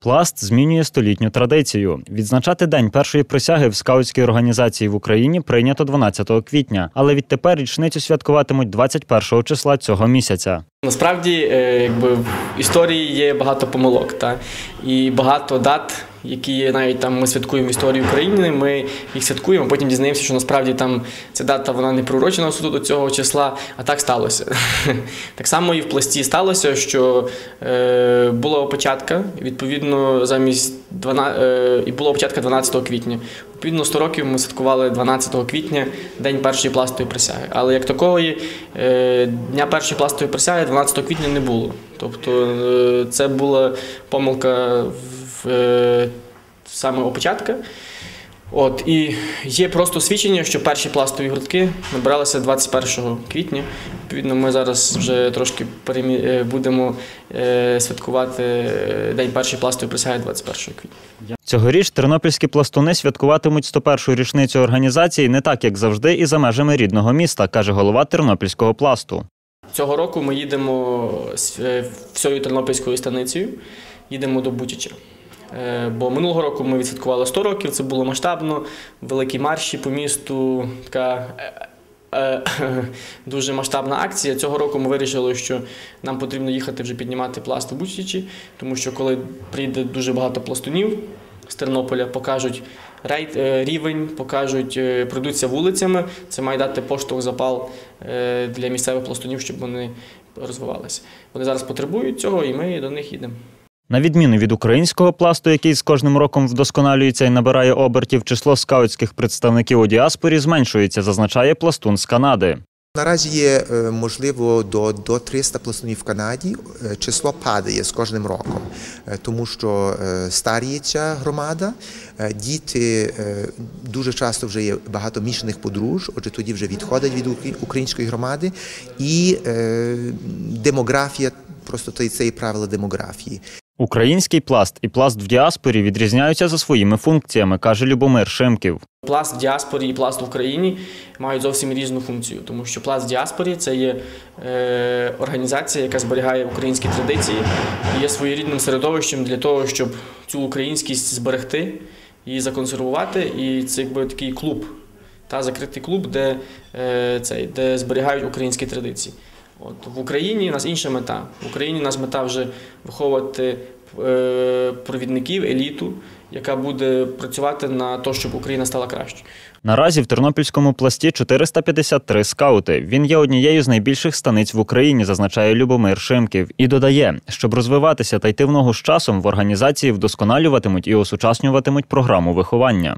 Пласт змінює столітню традицію. Відзначати день першої присяги в скаутській організації в Україні прийнято 12 квітня, але відтепер річницю святкуватимуть 21 числа цього місяця. Насправді, е, якби в історії є багато помилок, та і багато дат, які навіть там ми святкуємо в історії України. Ми їх святкуємо, потім дізнаємося, що насправді там ця дата вона не пророчена суду до цього числа, а так сталося. Так само і в пласті сталося, що е, була опечатка, відповідно, замість 12, е, і була опечатка 12 квітня. Відповідно, 100 років ми святкували 12 квітня, день першої пластової присяги. Але як такої е, дня першої пластової присяги 12 квітня не було. Тобто е, це була помилка в е, саме опечатка. От і є просто свідчення, що перші пластові гуртки набиралися 21 квітня. Відповідно, ми зараз вже трошки перемі... е, будемо е, святкувати день першої пластової присяги 21 квітня. Цьогоріч тернопільські пластуни святкуватимуть 101-ю річницю організації не так, як завжди, і за межами рідного міста, каже голова тернопільського пласту. Цього року ми їдемо всією тернопільською станицею, їдемо до Бучича. Е, Бо минулого року ми відсвяткували 100 років, це було масштабно, великі марші по місту, така е, е, дуже масштабна акція. Цього року ми вирішили, що нам потрібно їхати вже піднімати пласт у Бучичі, тому що коли прийде дуже багато пластунів з Тернополя, покажуть рейд, е, рівень, покажуть, е, пройдуться вулицями. Це має дати поштовх запал е, для місцевих пластунів, щоб вони розвивалися. Вони зараз потребують цього, і ми до них їдемо. На відміну від українського пласту, який з кожним роком вдосконалюється і набирає обертів, число скаутських представників у діаспорі зменшується, зазначає пластун з Канади. Наразі є е, можливо до, до 300 пластунів в Канаді. Е, Число падає з кожним роком, е, тому що старіється громада, діти дуже часто вже є багато мішаних подружж, отже, тоді вже відходять від української громади, і демографія, просто це і правила демографії. Український пласт і пласт в діаспорі відрізняються за своїми функціями, каже Любомир Шимків. Пласт в діаспорі і пласт в Україні мають зовсім різну функцію, тому що пласт в діаспорі це є е, організація, яка зберігає українські традиції і є своєрідним середовищем для того, щоб цю українськість зберегти, її законсервувати. І це якби такий клуб, та закритий клуб, де, е, цей, де зберігають українські традиції. От в Україні у нас інша мета. В Україні у нас мета вже виховувати е, провідників, еліту, яка буде працювати на те, щоб Україна стала кращою. Наразі в тернопільському пласті 453 скаути. Він є однією з найбільших станиць в Україні, зазначає Любомир Шимків, і додає, щоб розвиватися та йти в ногу з часом, в організації вдосконалюватимуть і осучаснюватимуть програму виховання.